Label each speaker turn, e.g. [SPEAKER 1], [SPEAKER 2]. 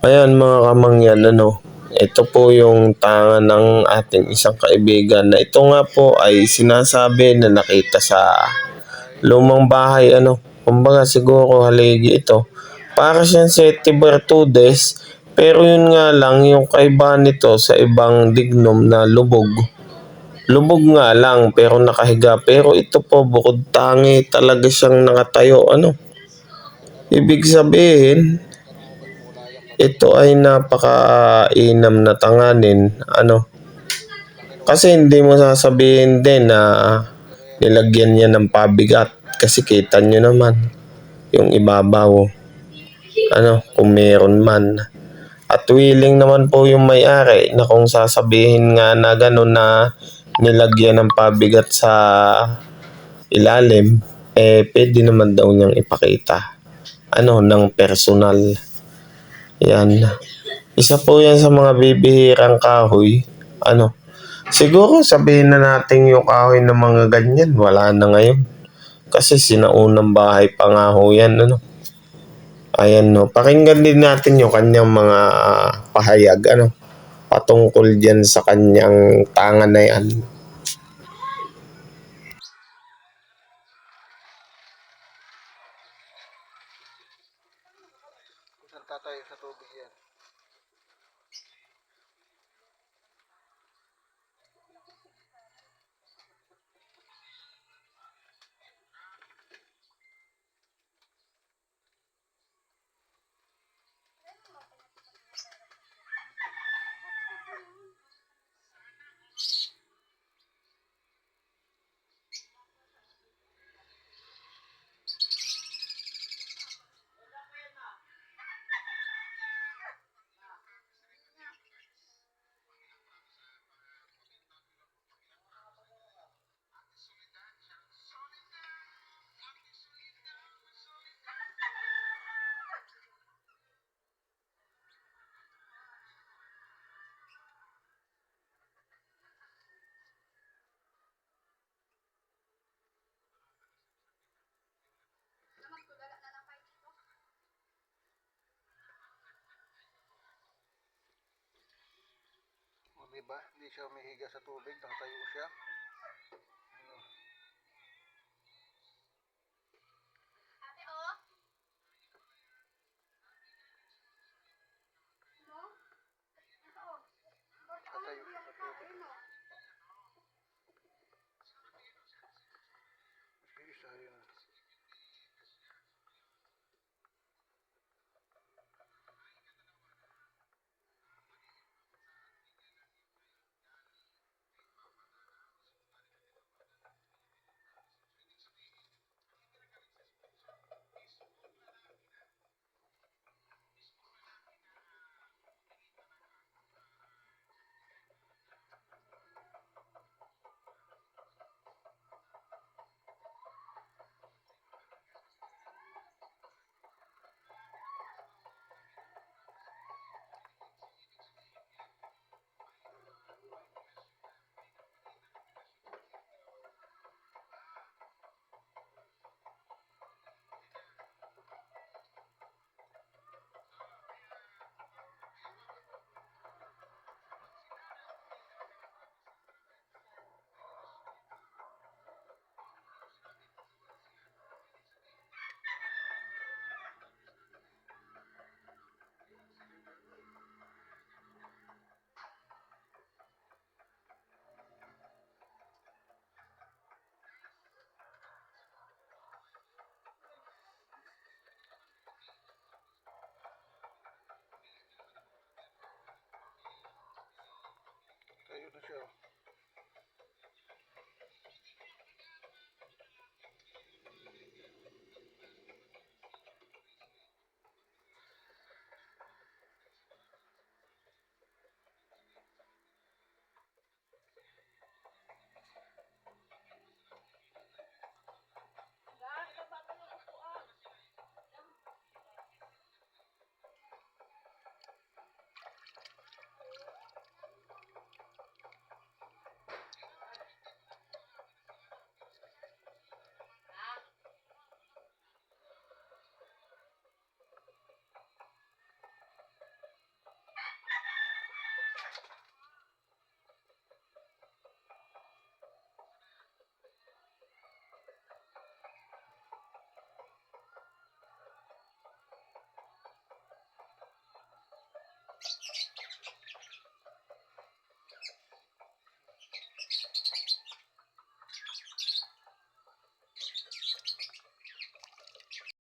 [SPEAKER 1] Ayan mga kamangyan, ano, ito po yung tanga ng ating isang kaibigan na ito nga po ay sinasabi na nakita sa lumang bahay, ano, kumbaga siguro haligi ito. Para siyang Seti Bertudes, pero yun nga lang, yung kaibahan nito sa ibang dignom na lubog. Lubog nga lang, pero nakahiga. Pero ito po, bukod tangi, talaga siyang nakatayo, ano. Ibig sabihin, ito ay napaka-inam na tanganin. Ano? Kasi hindi mo sasabihin din na nilagyan niya ng pabigat. Kasi kita nyo naman yung ibabaw. Ano, kung meron man. At willing naman po yung may-ari na kung sasabihin nga na gano'n na nilagyan ng pabigat sa ilalim, eh pwede naman daw niyang ipakita. Ano, ng personal. Yan. Isa po yan sa mga bibihirang kahoy. Ano? Siguro sabihin na natin yung kahoy ng mga ganyan. Wala na ngayon. Kasi sinaunang bahay pa nga ho yan. Ano? Ayan no. Pakinggan din natin yung kanyang mga ah, pahayag. Ano? Patungkol dyan sa kanyang tanga na yan.
[SPEAKER 2] Saan tatay sa tubig yan? O diba? Hindi siya umihiga sa tubig, nakatayo siya.